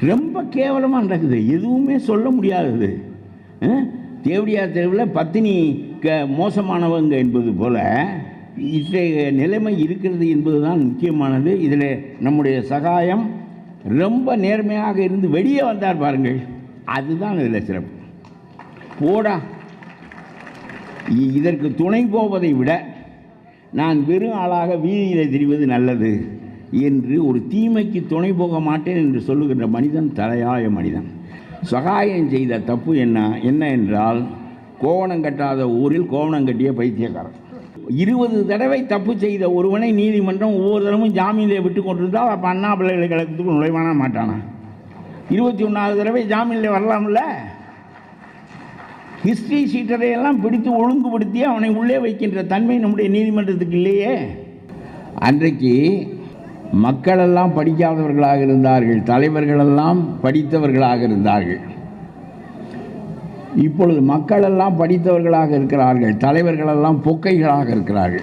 ரொம்ப கேவலமாக நடக்குது. எதுவுமே சொல்ல முடியாதது. தேவடியார் தெருவில் பத்தினி க மோசமானவங்க என்பது போல இத்தகைய நிலைமை இருக்கிறது என்பது தான் முக்கியமானது. இதில் நம்முடைய சகாயம் ரொம்ப நேர்மையாக இருந்து வெளியே வந்தார் பாருங்கள். அதுதான் இதில் சிறப்பு. போடா. இதற்கு துணை போவதை விட நான் வெறும் ஆளாக வீதியில் திரிவது நல்லது. என்று ஒரு தீமைக்கு துணை போக மாட்டேன் என்று சொல்லுகின்ற மனிதன் தலையாய மனிதன். சகாயம் செய்த தப்பு என்ன? என்ன என்றால் கோவணம் கட்டாத ஊரில் கோவணம் கட்டிய பைத்தியக்காரன். இருபது தடவை தப்பு செய்த ஒருவனை நீதிமன்றம் ஒவ்வொரு தடவும் ஜாமீனில் விட்டு கொண்டிருந்தால் அப்போ அண்ணா பல்கலைக்கழகத்துக்கு நுழைவானா மாட்டானா? இருபத்தி ஒன்றாவது தடவை ஜாமீனில் வரலாம்ல? ஹிஸ்ட்ரி சீட்டரையெல்லாம் பிடித்து ஒழுங்குபடுத்தி அவனை உள்ளே வைக்கின்ற தன்மை நம்முடைய நீதிமன்றத்துக்கு இல்லையே? அன்றைக்கு மக்களெல்லாம் படிக்காதவர்களாக இருந்தார்கள் தலைவர்களெல்லாம் படித்தவர்களாக இருந்தார்கள். இப்பொழுது மக்களெல்லாம் படித்தவர்களாக இருக்கிறார்கள் தலைவர்களெல்லாம் பொக்கைகளாக இருக்கிறார்கள்.